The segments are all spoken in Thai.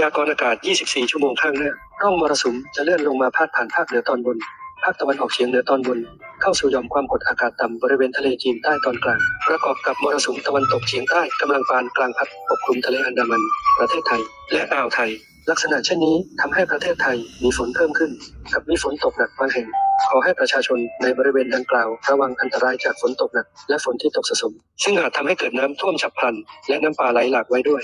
ยากรณ์อากาศ 24 ชั่วโมงข้างหน้าร่องมรสุมจะเลื่อนลงมาพาดผ่านภาคเหนือตอนบน ภาคตะวันออกเฉียงเหนือตอนบน เข้าสู่หย่อมความกดอากาศต่ำบริเวณทะเลจีนใต้ตอนกลาง ประกอบกับมรสุมตะวันตกเฉียงใต้กำลังปานกลางพัดปกคลุมทะเลอันดามัน ประเทศไทย และอ่าวไทย ลักษณะเช่นนี้ทำให้ประเทศไทยมีฝนเพิ่มขึ้น กับมีฝนตกหนักบางแห่ง ขอให้ประชาชนในบริเวณดังกล่าว ระวังอันตรายจากฝนตกหนักและฝนที่ตกสะสม ซึ่งอาจทำให้เกิดน้ำท่วมฉับพลัน และน้ำป่าไหลหลากไว้ด้วย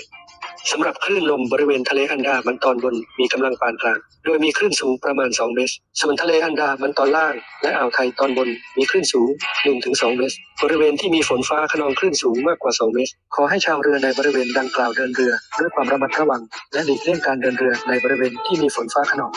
สำหรับคลื่นลมบริเวณทะเลอันดามันตอนบนมีกำลังปานกลาง โดยมีคลื่นสูงประมาณ 2 เมตร ส่วนทะเลอันดามันตอนล่าง และอ่าวไทยตอนบนมีคลื่นสูง 1-2 เมตร บริเวณที่มีฝนฟ้าขนองคลื่นสูงมากกว่า 2 เมตร ขอให้ชาวเรือในบริเวณดังกล่าวเดินเรือ ด้วยความระมัดระวัง และหลีกเลี่ยงการเดินเรือในบริเวณที่มีฝนฟ้าขนอง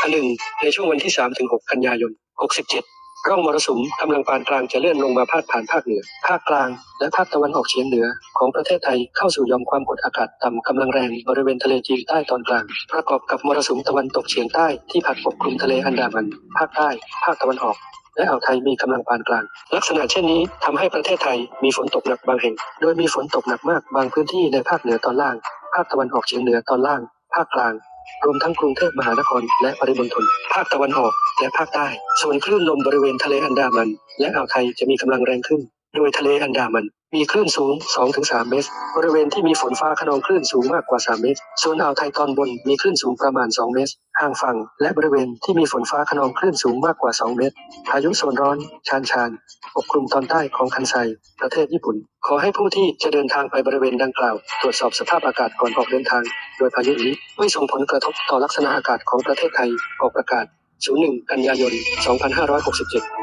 อันหนึ่งในช่วงวันที่ 3-6 กันยายน 67 ร่องมรสุมกำลังปานกลางจะเลื่อนลงมาพาดผ่านภาคเหนือ ภาคกลาง และภาคตะวันออกเฉียงเหนือ ของประเทศไทยเข้าสู่ยอมความกดอากาศต่ำกำลังแรงบริเวณทะเลจีนใต้ตอนกลาง ประกอบกับมรสุมตะวันตกเฉียงใต้ที่พัดปกคลุมทะเลอันดามัน ภาคใต้ ภาคตะวันออกและอ่าวไทยมีกำลังปานกลาง ลักษณะเช่นนี้ทำให้ประเทศไทยมีฝนตกหนักบางแห่ง โดยมีฝนตกหนักมากบางพื้นที่ในภาคเหนือตอนล่าง ภาคตะวันออกเฉียงเหนือตอนล่าง ภาคกลาง รวมทั้งกรุงเทพมหานคร และปริมณฑลภาคตะวันออกและภาคใต้ ส่วนคลื่นลมบริเวณทะเลอันดามัน และอ่าวไทยจะมีกำลังแรงขึ้น โดยทะเลอันดามันมีคลื่นสูง 2-3 เมตร บริเวณที่มีฝนฟ้าขนองคลื่นสูงมากกว่า 3 เมตร ส่วนอ่าวไทยตอนบนมีคลื่นสูงประมาณ 2 เมตร ห่างฝั่ง และบริเวณที่มีฝนฟ้าขนองคลื่นสูงมากกว่า 2 เมตร พายุโซนร้อน ชานชาน ปกคลุมตอนใต้ของคันไซ ประเทศญี่ปุ่น ขอให้ผู้ที่จะเดินทางไปบริเวณดังกล่าว ตรวจสอบสภาพอากาศก่อนออกเดินทาง โดยพายุนี้ไม่ส่งผลกระทบต่อลักษณะอากาศของประเทศไทย ออกประกาศ 01 กันยายน 2567